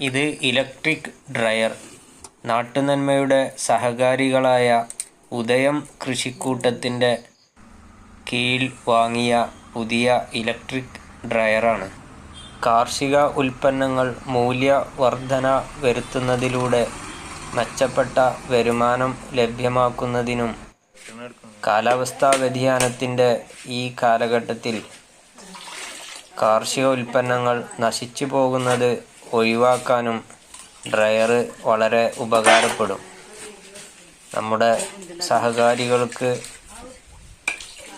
ഇത് electric dryer. നാട്ടുനന്മയുടെ സഹകാരികളായ ഉദയം കൃഷിക്കൂട്ടത്തിന്റെ കീഴിൽ വാങ്ങിയ പുതിയ ഇലക്ട്രിക് ഡ്രയറാണ്. കാർഷിക ഉൽപ്പന്നങ്ങൾ മൂല്യവർധന വരുത്തുന്നതിലൂടെ മെച്ചപ്പെട്ട വരുമാനം ലഭ്യമാക്കുന്നതിനും കാലാവസ്ഥാ വ്യതിയാനത്തിന്റെ ഈ കാലഘട്ടത്തിൽ കാർഷിക ഉൽപ്പന്നങ്ങൾ നശിച്ചു പോകുന്നത് ഒഴിവാക്കാനും ഡ്രയർ വളരെ ഉപകാരപ്പെടും. നമ്മുടെ സഹകാരികൾക്ക്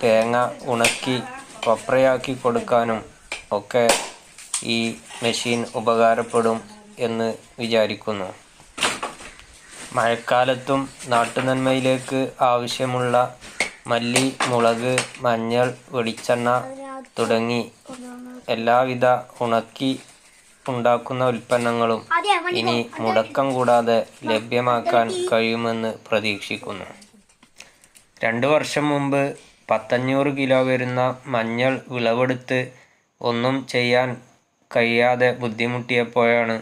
തേങ്ങ ഉണക്കി കൊപ്രയാക്കി കൊടുക്കാനും ഒക്കെ ഈ മെഷീൻ ഉപകാരപ്പെടും എന്ന് വിചാരിക്കുന്നു. മഴക്കാലത്തും നാട്ടുനന്മയിലേക്ക് ആവശ്യമുള്ള മല്ലി മുളക് മഞ്ഞൾ വെളിച്ചെണ്ണ തുടങ്ങി എല്ലാവിധ ഉണക്കി ഉണ്ടാക്കുന്ന ഉൽപ്പന്നങ്ങളും ഇനി മുടക്കം കൂടാതെ ലഭ്യമാക്കാൻ കഴിയുമെന്ന് പ്രതീക്ഷിക്കുന്നു. രണ്ട് വർഷം മുമ്പ് പത്തഞ്ഞൂറ് കിലോ വരുന്ന മഞ്ഞൾ വിളവെടുത്ത് ഒന്നും ചെയ്യാൻ കഴിയാതെ ബുദ്ധിമുട്ടിയപ്പോഴാണ്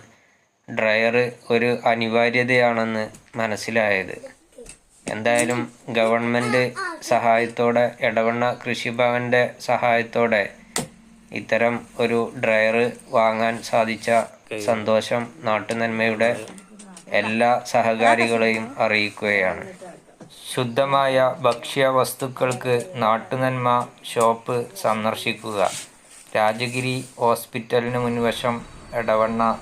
ഡ്രയർ ഒരു അനിവാര്യതയാണെന്ന് മനസ്സിലായത്. എന്തായാലും ഗവൺമെന്റ് സഹായത്തോടെ എടവണ്ണ കൃഷിഭവന്റെ സഹായത്തോടെ ഇത്തരം ഒരു ഡ്രയർ വാങ്ങാൻ സാധിച്ച സന്തോഷം നാട്ടുനന്മയുടെ എല്ലാ സഹകാരികളെയും അറിയിക്കുകയാണ്. ശുദ്ധമായ ഭക്ഷ്യ വസ്തുക്കൾക്ക് നാട്ടുനന്മ ഷോപ്പ് സന്ദർശിക്കുക. രാജഗിരി ഹോസ്പിറ്റലിന് മുൻവശം എടവണ്ണ